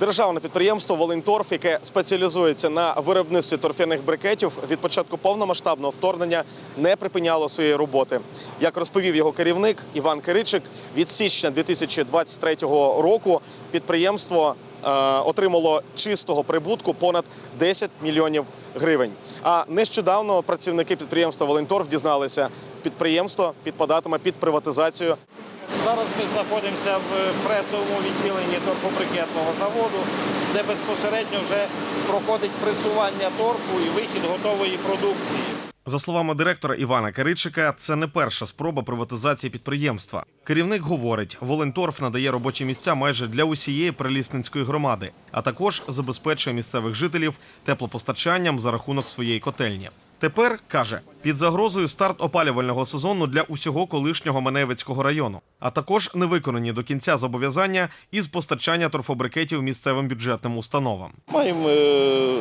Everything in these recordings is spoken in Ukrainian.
Державне підприємство Волинторф, яке спеціалізується на виробництві торфяних брикетів, від початку повномасштабного вторгнення не припиняло своєї роботи. Як розповів його керівник Іван Киричик, від січня 2023 року підприємство е, отримало чистого прибутку понад 10 мільйонів гривень. А нещодавно працівники підприємства Волинторф дізналися, підприємство підпадатиме під приватизацію Зараз ми знаходимося в пресовому відділенні торфобрикетного заводу, де безпосередньо вже проходить пресування торфу і вихід готової продукції. За словами директора Івана Киричика, це не перша спроба приватизації підприємства. Керівник говорить, Волинторф надає робочі місця майже для усієї прилісненської громади, а також забезпечує місцевих жителів теплопостачанням за рахунок своєї котельні. Тепер каже, під загрозою старт опалювального сезону для усього колишнього Маневицького району, а також невиконані до кінця зобов'язання із постачання торфобрикетів місцевим бюджетним установам. Маємо е,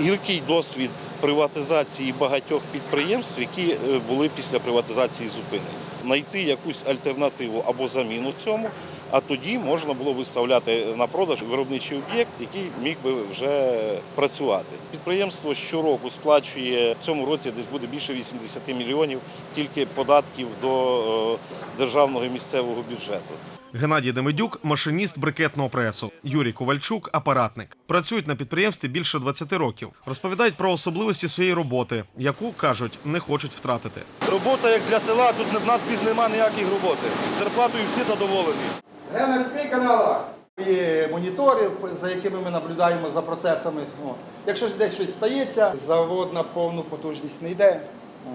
гіркий досвід приватизації багатьох підприємств, які е, були після приватизації зупинені. Знайти якусь альтернативу або заміну цьому, а тоді можна було виставляти на продаж виробничий об'єкт, який міг би вже працювати. Підприємство щороку сплачує в цьому році десь буде більше 80 мільйонів тільки податків до е, державного і місцевого бюджету. Геннадій Демидюк машиніст брикетного пресу. Юрій Ковальчук апаратник. Працюють на підприємстві більше 20 років. Розповідають про особливості своєї роботи, яку кажуть, не хочуть втратити. Робота як для села, тут в нас більш немає ніякої роботи. Зарплатою всі задоволені. Гена, відкрий канала. Є монітори, за якими ми наблюдаємо за процесами. От. Якщо ж десь щось стається, завод на повну потужність не йде.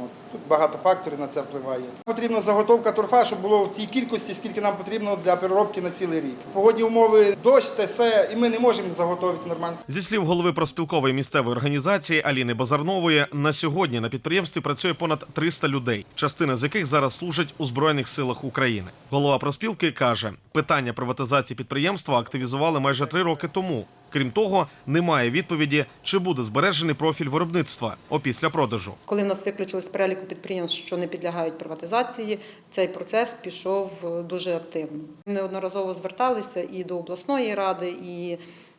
От. Тут багато факторів на це впливає. Потрібна заготовка торфа, щоб було в тій кількості, скільки нам потрібно для переробки на цілий рік. Погодні умови, дощ, те все, і ми не можемо заготовити нормально. Зі слів голови проспілкової місцевої організації Аліни Базарнової, на сьогодні на підприємстві працює понад 300 людей, частина з яких зараз служать у збройних силах України. Голова проспілки каже, питання приватизації підприємства активізували майже три роки тому. Крім того, немає відповіді, чи буде збережений профіль виробництва опісля продажу. Коли нас виключили з переліку підприємств, що не підлягають приватизації, цей процес пішов е, дуже активно. Неодноразово зверталися і до обласної ради, і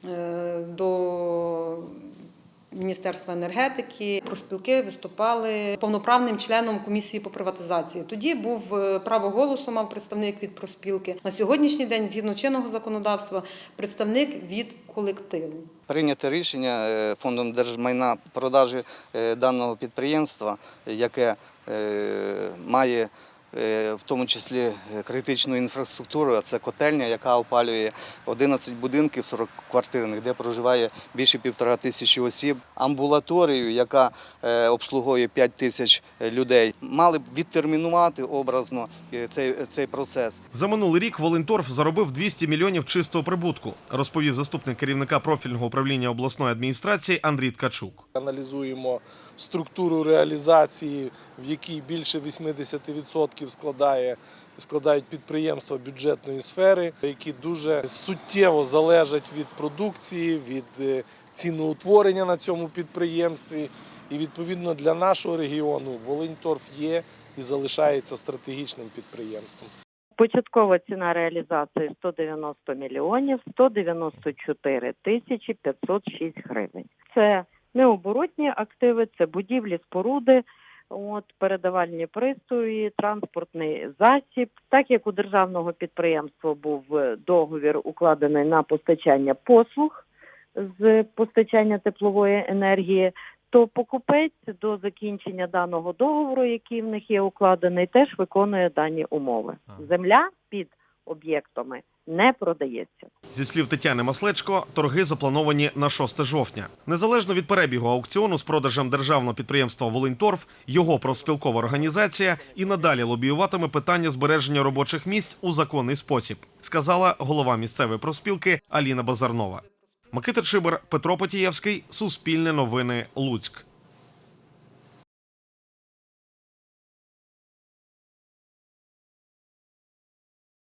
е, до Міністерства енергетики. Проспілки виступали повноправним членом комісії по приватизації. Тоді був е, право голосу, мав представник від проспілки. На сьогоднішній день, згідно чинного законодавства, представник від колективу. Прийняте рішення е, фондом держмайна продажі е, даного підприємства, яке має в тому числі е, критичну інфраструктуру, а це котельня, яка опалює 11 будинків 40 квартирних, де проживає більше півтора тисячі осіб, амбулаторію, яка е, обслуговує 5 тисяч людей. Мали б відтермінувати образно е, цей, цей процес. За минулий рік Волинторф заробив 200 мільйонів чистого прибутку, розповів заступник керівника профільного управління обласної адміністрації Андрій Ткачук. аналізуємо структуру реалізації, в якій більше 80% складає, складають підприємства бюджетної сфери, які дуже суттєво залежать від продукції, від е, ціноутворення на цьому підприємстві. І відповідно для нашого регіону Волиньторф є і залишається стратегічним підприємством. Початкова ціна реалізації 190 мільйонів 194 тисячі 506 гривень. Це необоротні активи, це будівлі, споруди, от, передавальні пристрої, транспортний засіб. Так як у державного підприємства був е, договір укладений на постачання послуг з постачання теплової енергії, то покупець до закінчення даного договору, який в них є укладений, теж виконує дані умови. Земля під об'єктами не продається. Зі слів Тетяни Маслечко, торги заплановані на 6 жовтня. Незалежно від перебігу аукціону з продажем державного підприємства Волиньторф, його профспілкова організація і надалі лобіюватиме питання збереження робочих місць у законний спосіб, сказала голова місцевої профспілки Аліна Базарнова. Микита Чибер, Петро Потієвський, Суспільне новини, Луцьк.